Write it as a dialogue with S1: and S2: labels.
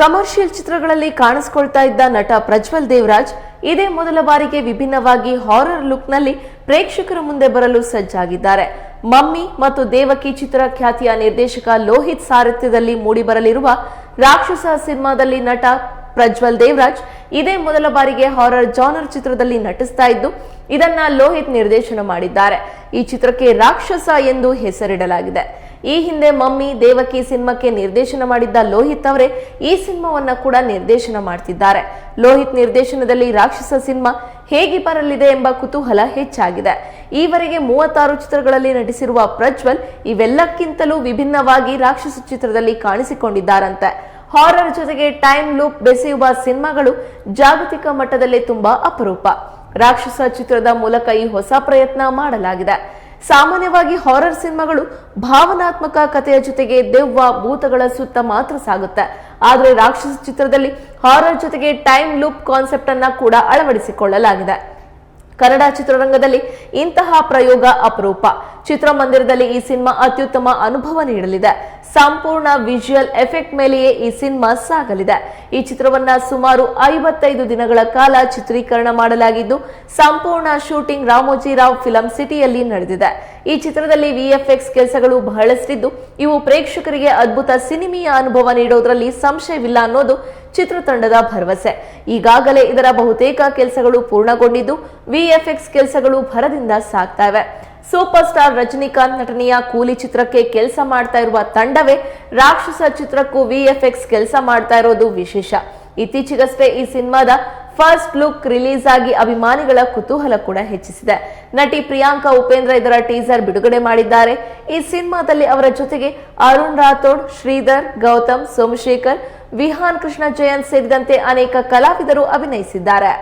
S1: Commercial ಚಿತ್ರಗಳಲ್ಲಿ ಕಾಣಿಸಿಕೊಳ್ತಾ ಇದ್ದ ನಟ ಪ್ರಜ್ವಲ್ ದೇವರಾಜ್ ಇದೇ ಮೊದಲ ಬಾರಿಗೆ ವಿಭಿನ್ನವಾಗಿ ಹಾರರ್ ಲುಕ್ನಲ್ಲಿ ಪ್ರೇಕ್ಷಕರ ಮುಂದೆ ಬರಲು ಸಜ್ಜಾಗಿದ್ದಾರೆ. ಮಮ್ಮಿ ಮತ್ತು ದೇವಕಿ ಚಿತ್ರ ಖ್ಯಾತಿಯ ನಿರ್ದೇಶಕ ಲೋಹಿತ್ ಸಾರಥ್ಯದಲ್ಲಿ ಮೂಡಿಬರಲಿರುವ ರಾಕ್ಷಸ ಸಿನಿಮಾದಲ್ಲಿ ನಟ ಪ್ರಜ್ವಲ್ ದೇವರಾಜ್ ಇದೇ ಮೊದಲ ಬಾರಿಗೆ ಹಾರರ್ ಜಾನರ್ ಚಿತ್ರದಲ್ಲಿ ನಟಿಸ್ತಾ ಇದ್ದು, ಇದನ್ನ ಲೋಹಿತ್ ನಿರ್ದೇಶನ ಮಾಡಿದ್ದಾರೆ. ಈ ಚಿತ್ರಕ್ಕೆ ರಾಕ್ಷಸ ಎಂದು ಹೆಸರಿಡಲಾಗಿದೆ. ಈ ಹಿಂದೆ ಮಮ್ಮಿ ದೇವಕಿ ಸಿನಿಮಾಕ್ಕೆ ನಿರ್ದೇಶನ ಮಾಡಿದ್ದ ಲೋಹಿತ್ ಅವರೇ ಈ ಸಿನಿಮಾವನ್ನ ಕೂಡ ನಿರ್ದೇಶನ ಮಾಡ್ತಿದ್ದಾರೆ. ಲೋಹಿತ್ ನಿರ್ದೇಶನದಲ್ಲಿ ರಾಕ್ಷಸ ಸಿನಿಮಾ ಹೇಗೆ ಬರಲಿದೆ ಎಂಬ ಕುತೂಹಲ ಹೆಚ್ಚಾಗಿದೆ. ಈವರೆಗೆ ಮೂವತ್ತಾರು ಚಿತ್ರಗಳಲ್ಲಿ ನಟಿಸಿರುವ ಪ್ರಜ್ವಲ್ ಇವೆಲ್ಲಕ್ಕಿಂತಲೂ ವಿಭಿನ್ನವಾಗಿ ರಾಕ್ಷಸ ಚಿತ್ರದಲ್ಲಿ ಕಾಣಿಸಿಕೊಂಡಿದ್ದಾರಂತೆ. ಹಾರರ್ ಜೊತೆಗೆ ಟೈಮ್ ಲೂಪ್ ಬೆಸೆಯುವ ಸಿನಿಮಾಗಳು ಜಾಗತಿಕ ಮಟ್ಟದಲ್ಲಿ ತುಂಬಾ ಅಪರೂಪ. ರಾಕ್ಷಸ ಚಿತ್ರದ ಮೂಲಕ ಈ ಹೊಸ ಪ್ರಯತ್ನ ಮಾಡಲಾಗಿದೆ. ಸಾಮಾನ್ಯವಾಗಿ ಹಾರರ್ ಸಿನಿಮಾಗಳು ಭಾವನಾತ್ಮಕ ಕಥೆಯ ಜೊತೆಗೆ ದೆವ್ವ, ಭೂತಗಳ ಸುತ್ತ ಮಾತ್ರ ಸಾಗುತ್ತೆ. ಆದರೆ ರಾಕ್ಷಸ ಚಿತ್ರದಲ್ಲಿ ಹಾರರ್ ಜೊತೆಗೆ ಟೈಮ್ ಲೂಪ್ ಕಾನ್ಸೆಪ್ಟ್ ಅನ್ನ ಕೂಡ ಅಳವಡಿಸಿಕೊಳ್ಳಲಾಗಿದೆ. ಕನ್ನಡ ಚಿತ್ರರಂಗದಲ್ಲಿ ಇಂತಹ ಪ್ರಯೋಗ ಅಪರೂಪ. ಚಿತ್ರಮಂದಿರದಲ್ಲಿ ಈ ಸಿನಿಮಾ ಅತ್ಯುತ್ತಮ ಅನುಭವ ನೀಡಲಿದೆ. ಸಂಪೂರ್ಣ ವಿಜುವಲ್ ಎಫೆಕ್ಟ್ ಮೇಲೆಯೇ ಈ ಸಿನಿಮಾ ಸಾಗಲಿದೆ. ಈ ಚಿತ್ರವನ್ನ ಸುಮಾರು ಐವತ್ತೈದು ದಿನಗಳ ಕಾಲ ಚಿತ್ರೀಕರಣ ಮಾಡಲಾಗಿದ್ದು, ಸಂಪೂರ್ಣ ಶೂಟಿಂಗ್ ರಾಮೋಜಿರಾವ್ ಫಿಲಂ ಸಿಟಿಯಲ್ಲಿ ನಡೆದಿದೆ. ಈ ಚಿತ್ರದಲ್ಲಿ ವಿಎಫ್ಎಕ್ಸ್ ಕೆಲಸಗಳು ಬಹಳಷ್ಟಿದ್ದು, ಇವು ಪ್ರೇಕ್ಷಕರಿಗೆ ಅದ್ಭುತ ಸಿನಿಮೀಯ ಅನುಭವ ನೀಡೋದ್ರಲ್ಲಿ ಸಂಶಯವಿಲ್ಲ ಅನ್ನೋದು ಚಿತ್ರತಂಡದ ಭರವಸೆ. ಈಗಾಗಲೇ ಇದರ ಬಹುತೇಕ ಕೆಲಸಗಳು ಪೂರ್ಣಗೊಂಡಿದ್ದು, ವಿಎಫ್ಎಕ್ಸ್ ಕೆಲಸಗಳು ಭರದಿಂದ ಸಾಗ್ತಾ ಸೂಪರ್ ಸ್ಟಾರ್ ರಜನಿಕಾಂತ್ ನಟನೆಯ ಕೂಲಿ ಚಿತ್ರಕ್ಕೆ ಕೆಲಸ ಮಾಡ್ತಾ ಇರುವ ತಂಡವೇ ರಾಕ್ಷಸ ಚಿತ್ರಕ್ಕೂ ವಿಎಫ್ಎಕ್ಸ್ ಕೆಲಸ ಮಾಡ್ತಾ ಇರೋದು ವಿಶೇಷ. ಇತ್ತೀಚೆಗಷ್ಟೇ ಈ ಸಿನಿಮಾದ ಫಸ್ಟ್ ಲುಕ್ ರಿಲೀಸ್ ಆಗಿ ಅಭಿಮಾನಿಗಳ ಕುತೂಹಲ ಕೂಡ ಹೆಚ್ಚಿಸಿದೆ. ನಟಿ ಪ್ರಿಯಾಂಕಾ ಉಪೇಂದ್ರ ಇದರ ಟೀಸರ್ ಬಿಡುಗಡೆ ಮಾಡಿದ್ದಾರೆ. ಈ ಸಿನಿಮಾದಲ್ಲಿ ಅವರ ಜೊತೆಗೆ ಅರುಣ್ ರಾಥೋಡ್, ಶ್ರೀಧರ್, ಗೌತಮ್, ಸೋಮಶೇಖರ್, ವಿಹಾನ್ ಕೃಷ್ಣ ಜಯಂತ್ ಸೇರಿದಂತೆ ಅನೇಕ ಕಲಾವಿದರು ಅಭಿನಯಿಸಿದ್ದಾರೆ.